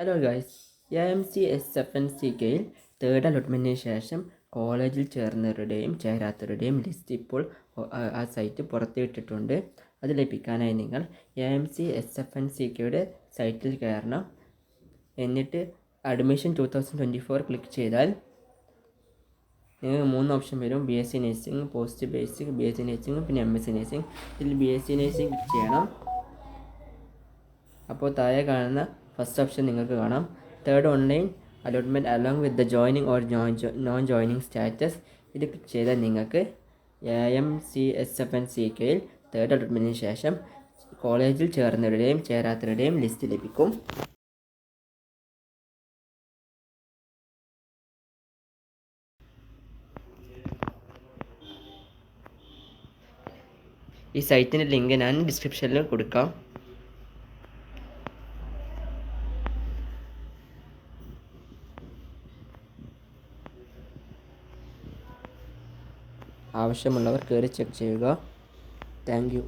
Hello guys A C S F N C കെയിൽ third അലോട്ട്മെന്റിന് ശേഷം കോളേജിൽ ചേർന്നവരുടെയും ചേരാത്തവരുടെയും ലിസ്റ്റ് ഇപ്പോൾ ആ- സൈറ്റ് പുറത്തുവിട്ടിട്ടുണ്ട് അത് ലഭിക്കാനായി നിങ്ങൾ A C S F N C കെയുടെ സൈറ്റിൽ കയറണം. എന്നിട്ട് admission two thousand twenty four click ചെയ്താൽ നിങ്ങൾക്ക് മൂന്ന് ഓപ്ഷൻ വരും. B S C nursing post basic B S C nursing പിന്നെ എം എസ് സി നേഴ്സിംഗ് ഇതിൽ ബി എസ് സി നേഴ്സിംഗ് ചെയ്യണം. അപ്പോൾ താഴെ കാണുന്ന ഫസ്റ്റ് ഓപ്ഷൻ നിങ്ങൾക്ക് കാണാം. Third online allotment along with the joining or non joining status ഇത് click ചെയ്താൽ നിങ്ങൾക്ക് A M C S F N C കെയിൽ തേർഡ് അലോട്ട്മെന്റിന് ശേഷം കോളേജിൽ ചേർന്നവരുടെയും ചേരാത്തവരുടെയും ലിസ്റ്റ് ലഭിക്കും. ഈ സൈറ്റിന്റെ ലിങ്ക് ഞാൻ ഡിസ്ക്രിപ്ഷനിൽ കൊടുക്കാം. ആവശ്യമുള്ളവർ കയറി ചെക്ക് ചെയ്യുക. താങ്ക്